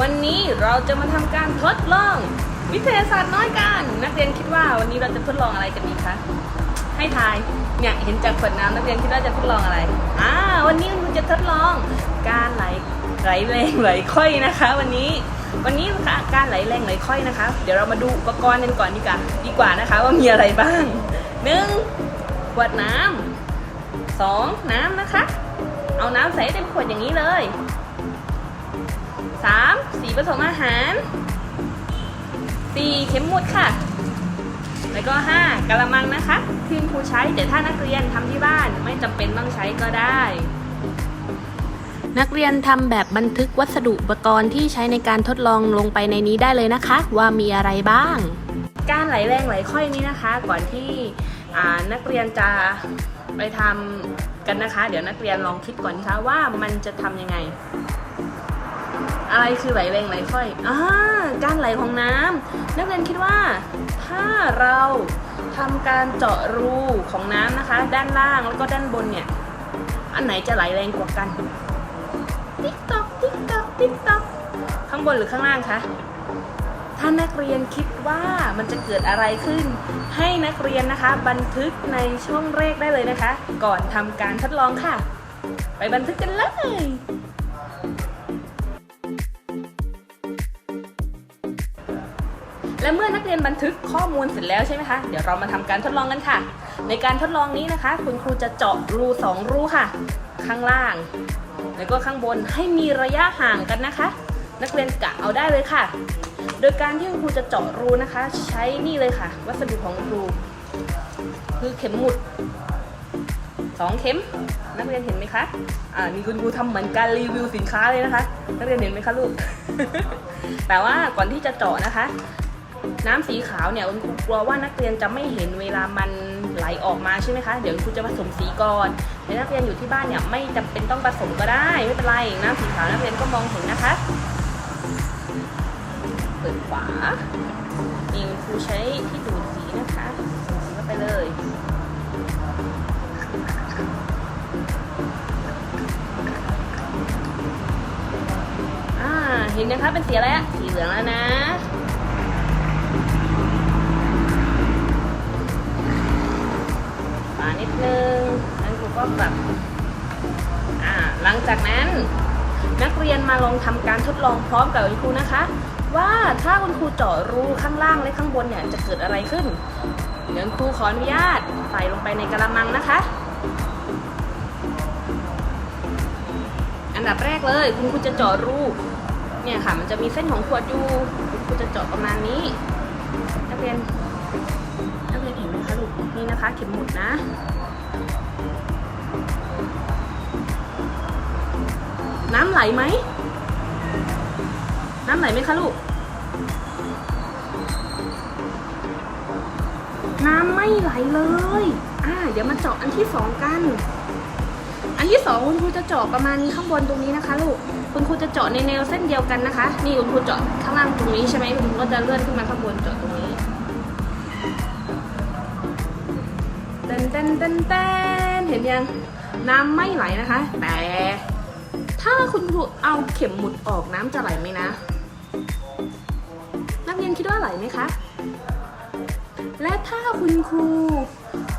วันนี้เราจะมาทำการทดลองวิทยาศาสตร์น้อยกัน นักเรียนคิดว่าวันนี้เราจะทดลองอะไรกันดีคะ ให้ทาย เนี่ยเห็นจากขวดน้ำนักเรียนคิดว่าจะทดลองอะไร อ่า วันนี้คุณจะทดลองการไหลไหลแรงไหลค่อยนะคะ วันนี้วันนี้นะคะการไหลแรงไหลค่อยนะคะ เดี๋ยวเรามาดูอุปกรณ์กันก่อนดีกว่าดีกว่านะคะ ว่ามีอะไรบ้างหนึ่งขวดน้ำสองน้ำนะคะ เอาน้ำใส่เต็มขวดอย่างนี้เลย สามสีผสมอาหารสีเข็มหมุดค่ะ แล้วก็ห้ากระมังนะคะที่ครูใช้แต่ถ้านักเรียนทำที่บ้านไม่จำเป็นต้องใช้ก็ได้ นักเรียนทำแบบบันทึกวัสดุอุปกรณ์ที่ใช้ในการทดลองลงไปในนี้ได้เลยนะคะ ว่ามีอะไรบ้าง การไหลแรงไหลค่อยนี้นะคะ ก่อนที่นักเรียนจะไปทำกันนะคะ เดี๋ยวนักเรียนลองคิดก่อนนะคะว่ามันจะทำยังไง อะไรคือไหลแรงไหลค่อยอ่าการไหลของน้ำนักเรียนคิดว่าถ้าเราทำการเจาะรูของน้ำนะคะ ด้านล่างแล้วก็ด้านบนเนี่ย อันไหนจะไหลแรงกว่ากันติ๊กตอกติ๊กตอกติ๊กตอกข้างบนหรือข้างล่างคะถ้านักเรียนคิดว่ามันจะเกิดอะไรขึ้น ให้นักเรียนนะคะ บันทึกในช่วงแรกได้เลยนะคะ ก่อนทำการทดลองค่ะ ไปบันทึกกันเลย และเมื่อนักเรียนบันทึกข้อมูลเสร็จแล้วใช่ไหมคะ เดี๋ยวเรามาทำการทดลองกันค่ะ ในการทดลองนี้นะคะ คุณครูจะเจาะรูสองรูค่ะ ข้างล่าง แล้วก็ข้างบนให้มีระยะห่างกันนะคะ นักเรียนกะเอาได้เลยค่ะ โดยการที่คุณครูจะเจาะรูนะคะ ใช้นี่เลยค่ะ วัสดุของครู คือเข็มหมุดสองเข็ม นักเรียนเห็นไหมคะ อ่านี่คุณครูทำเหมือนการรีวิวสินค้าเลยนะคะ นักเรียนเห็นไหมคะลูก แต่ว่าก่อนที่จะเจาะนะคะ น้ำสีขาวเนี่ยคุณครูกลัวว่านักเรียนจะไม่เห็นเวลามันไหลออกมาใช่ไหมคะ เดี๋ยวคุณครูจะผสมสีก่อนแต่นักเรียนอยู่ที่บ้านเนี่ยไม่จำเป็นต้องผสมก็ได้ไม่เป็นไรน้ำสีขาวนักเรียนก็มองเห็นนะคะเปิดฝานี่คุณครูใช้ที่ดูดสีนะคะใส่สีเข้าไปเลยเห็นนะคะเป็นสีอะไรอะสีเหลืองแล้วนะ นิดนึงนั้นครูก็แบบอ่าหลังจากนั้นนักเรียนมาลองทำการทดลองพร้อมกับคุณครูนะคะ ว่าถ้าคุณครูเจาะรูข้างล่างและข้างบนเนี่ยจะเกิดอะไรขึ้นเดี๋ยวคุณครูขออนุญาตใส่ลงไปในกระมังนะคะ อันดับแรกเลยคุณครูจะเจาะรูเนี่ยค่ะมันจะมีเส้นของขวดอยู่คุณครูจะเจาะประมาณนี้นักเรียนนักเรียน นี่นะคะเข็มหมุดนะ น้ำไหลไหม น้ำไหลไหมคะลูก น้ำไม่ไหลเลย อ่า เดี๋ยวมาเจาะอันที่สองกัน อันที่สองคุณครูจะเจาะประมาณนี้ข้างบนตรงนี้นะคะลูก คุณครูจะเจาะในแนวเส้นเดียวกันนะคะ นี่คุณครูเจาะข้างล่างตรงนี้ใช่ไหมคุณครูก็จะเลื่อนขึ้นมาข้างบนเจาะตรงนี้ เต้นเต้นเต้นเต้นเห็นยังน้ำไม่ไหลนะคะ แต่ถ้าคุณครูเอาเข็มหมุดออกน้ำจะไหลไหมนะ นักเรียนคิดว่าไหลไหมคะ และถ้าคุณครู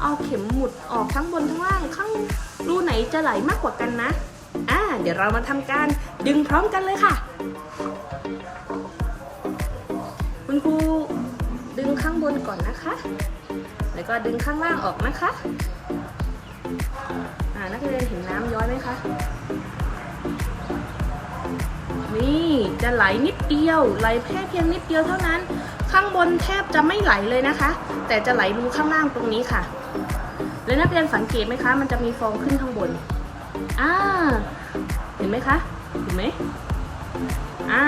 เอาเข็มหมุดออกทั้งบนทั้งล่างข้างรูไหนจะไหลมากกว่ากันนะอ่าเดี๋ยวเรามาทำการดึงพร้อมกันเลยค่ะ คุณครูดึงข้างบนก่อนนะคะ แล้วก็ดึงข้างล่างออกนะคะอ่านักเรียนเห็นน้ำย้อยไหมคะนี่จะไหลนิดเดียวไหลแค่เพียงนิดเดียวเท่านั้น ข้างบนแทบจะไม่ไหลเลยนะคะ แต่จะไหลรูข้างล่างตรงนี้ค่ะ แล้วนักเรียนสังเกตไหมคะ มันจะมีฟองขึ้นข้างบนอ่าเห็นไหมคะเห็นไหมอ่า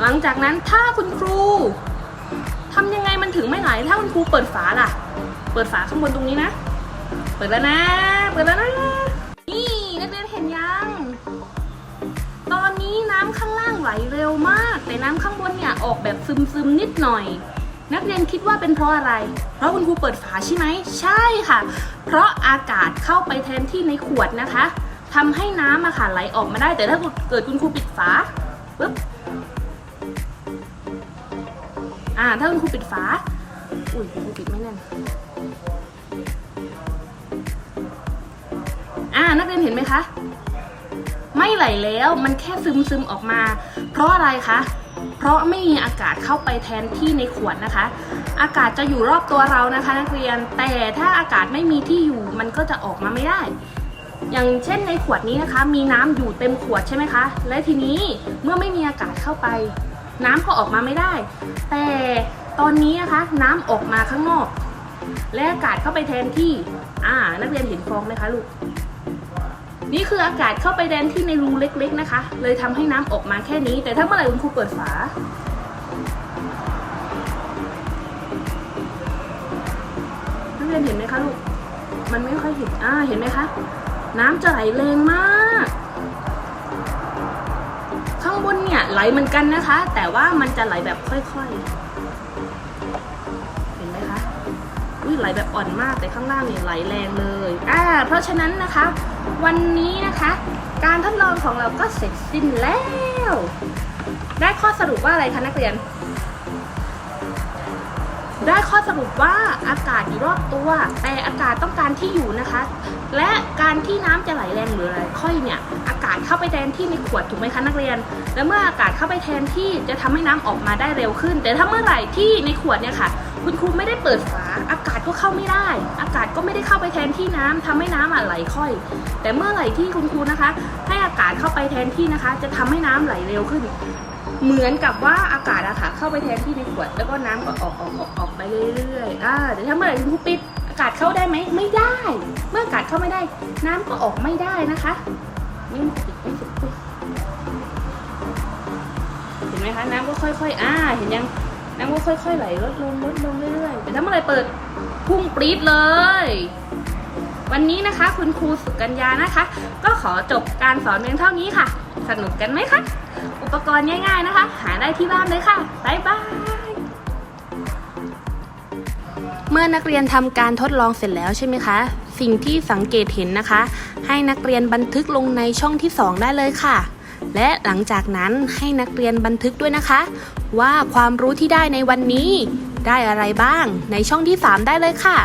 หลังจากนั้นถ้าคุณครูทำยังไงมันถึงไม่ไหลถ้าคุณครูเปิดฝาล่ะ เปิดฝาข้างบนตรงนี้นะ เปิดแล้วนะ เปิดแล้วนะ นี่นักเรียนเห็นยัง ตอนนี้น้ำข้างล่างไหลเร็วมาก แต่น้ำข้างบนเนี่ยออกแบบซึมๆนิดหน่อย นักเรียนคิดว่าเป็นเพราะอะไร เพราะคุณครูเปิดฝาใช่ไหม ใช่ค่ะ เพราะอากาศเข้าไปแทนที่ในขวดนะคะทำให้น้ำอะค่ะไหลออกมาได้ แต่ถ้าเกิดคุณครูปิดฝาปุ๊บอ่าถ้าคุณครูปิดฝา อุ้ยคุณครูปิดไม่แน่น อ่านักเรียนเห็นไหมคะ ไม่ไหลแล้วมันแค่ซึมซึมออกมา เพราะอะไรคะ เพราะไม่มีอากาศเข้าไปแทนที่ในขวดนะคะ อากาศจะอยู่รอบตัวเรานะคะ นักเรียน แต่ถ้าอากาศไม่มีที่อยู่มันก็จะออกมาไม่ได้ อย่างเช่นในขวดนี้นะคะ มีน้ำอยู่เต็มขวดใช่ไหมคะ และทีนี้เมื่อไม่มีอากาศเข้าไป น้ำก็ออกมาไม่ได้ แต่ตอนนี้นะคะ น้ำออกมาข้างนอกและอากาศเข้าไปแทนที่ อ่า นักเรียนเห็นฟองไหมคะลูก นี่คืออากาศเข้าไปแทนที่ในรูเล็ก ๆนะคะ เลยทำให้น้ำออกมาแค่นี้ แต่ถ้าเมื่อไหร่คุณครูเปิดฝา นักเรียนเห็นไหมคะลูก มันไม่ค่อยเห็น อ่า เห็นไหมคะ น้ำจะไหลแรงมาก ข้างบนเนี่ยไหลเหมือนกันนะคะ แต่ว่ามันจะไหลแบบค่อยๆเห็นไหมคะอุ้ยไหลแบบอ่อนมากแต่ข้างล่างเนี่ยไหลแรงเลย อ่า เพราะฉะนั้นนะคะ วันนี้นะคะ การทดลองของเราก็เสร็จสิ้นแล้ว ได้ข้อสรุปว่าอะไรคะนักเรียน ได้ข้อสรุปว่าอากาศอยู่รอบตัว แต่อากาศต้องการที่อยู่นะคะ และการที่น้ำจะไหลแรงหรืออะไรค่อยเนี่ยอากาศเข้าไปแทนที่ในขวดถูกไหมคะนักเรียน และเมื่ออากาศเข้าไปแทนที่จะทำให้น้ำออกมาได้เร็วขึ้น แต่ถ้าเมื่อไหร่ที่ในขวดเนี่ยค่ะ คุณครูไม่ได้เปิดฝาอากาศก็เข้าไม่ได้ อากาศก็ไม่ได้เข้าไปแทนที่น้ำทำให้น้ำอะไหลค่อย แต่เมื่อไหร่ที่คุณครูนะคะ ให้อากาศเข้าไปแทนที่นะคะ จะทำให้น้ำไหลเร็วขึ้น เหมือนกับว่าอากาศอะค่ะเข้าไปแทนที่ในขวด แล้วก็น้ำก็ออกออกออกออกไปเรื่อยๆอ่าแต่ถ้าเมื่อไหร่คุณครูปิดอากาศเข้าได้ไหมไม่ได้ เมื่ออากาศเข้าไม่ได้ น้ำก็ออกไม่ได้นะคะ นี่มันปิดไม่สุดเห็นไหมคะน้ำก็ค่อยๆ อ่า เห็นยัง น้ำก็ค่อยๆ ไหลลดลงลดลงเรื่อยๆแต่ถ้าเมื่อไรเปิดพุ่งปรี๊ดเลย วันนี้นะคะคุณครูสุกัญญานะคะ ก็ขอจบการสอนเพียงเท่านี้ค่ะ สนุกกันไหมคะ อุปกรณ์ง่าย ๆนะคะ หาได้ที่บ้านเลยค่ะบ๊ายบายเมื่อนักเรียนทำการทดลองเสร็จแล้วใช่ไหมคะ สิ่งที่สังเกตเห็นนะคะ ให้นักเรียนบันทึกลงในช่องที่ 2 ได้เลยค่ะ และหลังจากนั้นให้นักเรียนบันทึกด้วยนะคะ ว่าความรู้ที่ได้ในวันนี้ ได้อะไรบ้างในช่องที่ 3 ได้เลยค่ะ